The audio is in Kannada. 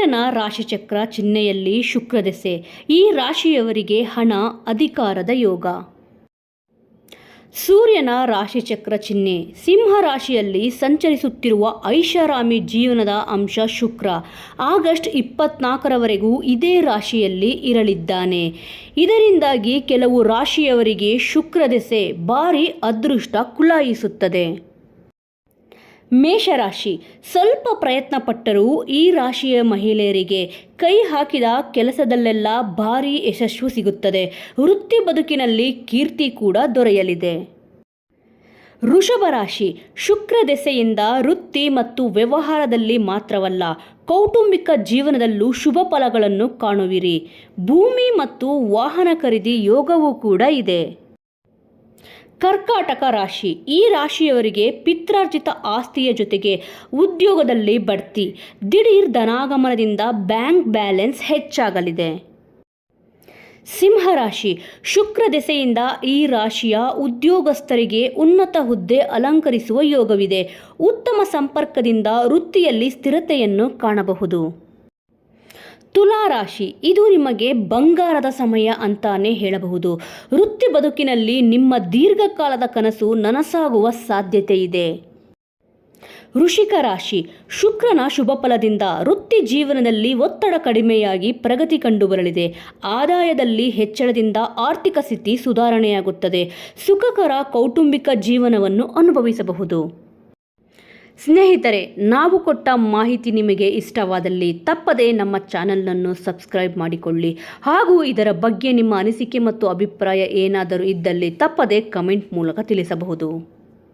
ಸೂರ್ಯನ ರಾಶಿಚಕ್ರ ಚಿಹ್ನೆಯಲ್ಲಿ ಶುಕ್ರದೆಸೆ ಈ ರಾಶಿಯವರಿಗೆ ಹಣ, ಅಧಿಕಾರದ ಯೋಗ. ಸೂರ್ಯನ ರಾಶಿಚಕ್ರ ಚಿಹ್ನೆ. ಸಿಂಹ ರಾಶಿಯಲ್ಲಿ ಸಂಚರಿಸುತ್ತಿರುವ ಐಷಾರಾಮಿ ಜೀವನದ ಅಂಶ ಶುಕ್ರ. ಆಗಸ್ಟ್ ಇಪ್ಪತ್ನಾಲ್ಕರವರೆಗೂ ಇದೇ ರಾಶಿಯಲ್ಲಿ ಇರಲಿದ್ದಾನೆ. ಇದರಿಂದಾಗಿ ಕೆಲವು ರಾಶಿಯವರಿಗೆ ಶುಕ್ರದೆಸೆ ಭಾರಿ ಅದೃಷ್ಟ ಕುಲಾಯಿಸುತ್ತದೆ. ಮೇಷರಾಶಿ. ಸ್ವಲ್ಪ ಪ್ರಯತ್ನ ಪಟ್ಟರೂ ಈ ರಾಶಿಯ ಮಹಿಳೆಯರಿಗೆ ಕೈ ಹಾಕಿದ ಕೆಲಸದಲ್ಲೆಲ್ಲ ಭಾರಿ ಯಶಸ್ಸು ಸಿಗುತ್ತದೆ. ವೃತ್ತಿ ಬದುಕಿನಲ್ಲಿ ಕೀರ್ತಿ ಕೂಡ ದೊರೆಯಲಿದೆ. ವೃಷಭ ರಾಶಿ. ಶುಕ್ರ ದೆಸೆಯಿಂದ ವೃತ್ತಿ ಮತ್ತು ವ್ಯವಹಾರದಲ್ಲಿ ಮಾತ್ರವಲ್ಲ, ಕೌಟುಂಬಿಕ ಜೀವನದಲ್ಲೂ ಶುಭ ಫಲಗಳನ್ನು ಕಾಣುವಿರಿ. ಭೂಮಿ ಮತ್ತು ವಾಹನ ಖರೀದಿ ಯೋಗವೂ ಕೂಡ ಇದೆ. ಕರ್ಕಾಟಕ ರಾಶಿ. ಈ ರಾಶಿಯವರಿಗೆ ಪಿತ್ರಾರ್ಜಿತ ಆಸ್ತಿಯ ಜೊತೆಗೆ ಉದ್ಯೋಗದಲ್ಲಿ ಬಡ್ತಿ. ದಿಢೀರ್ ಧನಾಗಮನದಿಂದ ಬ್ಯಾಂಕ್ ಬ್ಯಾಲೆನ್ಸ್ ಹೆಚ್ಚಾಗಲಿದೆ. ಸಿಂಹರಾಶಿ ಶುಕ್ರ ದೆಸೆಯಿಂದ ಈ ರಾಶಿಯ ಉದ್ಯೋಗಸ್ಥರಿಗೆ ಉನ್ನತ ಹುದ್ದೆ ಅಲಂಕರಿಸುವ ಯೋಗವಿದೆ. ಉತ್ತಮ ಸಂಪರ್ಕದಿಂದ ವೃತ್ತಿಯಲ್ಲಿ ಸ್ಥಿರತೆಯನ್ನು ಕಾಣಬಹುದು. ತುಲಾ ರಾಶಿ, ಇದು ನಿಮಗೆ ಬಂಗಾರದ ಸಮಯ ಅಂತಾನೆ ಹೇಳಬಹುದು. ವೃತ್ತಿ ಬದುಕಿನಲ್ಲಿ ನಿಮ್ಮ ದೀರ್ಘಕಾಲದ ಕನಸು ನನಸಾಗುವ ಸಾಧ್ಯತೆ ಇದೆ. ವೃಷಿಕ ರಾಶಿ, ಶುಕ್ರನ ಶುಭ ಫಲದಿಂದ ವೃತ್ತಿ ಜೀವನದಲ್ಲಿ ಒತ್ತಡ ಕಡಿಮೆಯಾಗಿ ಪ್ರಗತಿ ಕಂಡುಬರಲಿದೆ. ಆದಾಯದಲ್ಲಿ ಹೆಚ್ಚಳದಿಂದ ಆರ್ಥಿಕ ಸ್ಥಿತಿ ಸುಧಾರಣೆಯಾಗುತ್ತದೆ. ಸುಖಕರ ಕೌಟುಂಬಿಕ ಜೀವನವನ್ನು ಅನುಭವಿಸಬಹುದು. ಸ್ನೇಹಿತರೆ, ನಾವು ಕೊಟ್ಟ ಮಾಹಿತಿ ನಿಮಗೆ ಇಷ್ಟವಾದಲ್ಲಿ ತಪ್ಪದೆ ನಮ್ಮ ಚಾನಲನ್ನು ಸಬ್ಸ್ಕ್ರೈಬ್ ಮಾಡಿಕೊಳ್ಳಿ. ಹಾಗೂ ಇದರ ಬಗ್ಗೆ ನಿಮ್ಮ ಅನಿಸಿಕೆ ಮತ್ತು ಅಭಿಪ್ರಾಯ ಏನಾದರೂ ಇದ್ದಲ್ಲಿ ತಪ್ಪದೆ ಕಮೆಂಟ್ ಮೂಲಕ ತಿಳಿಸಬಹುದು.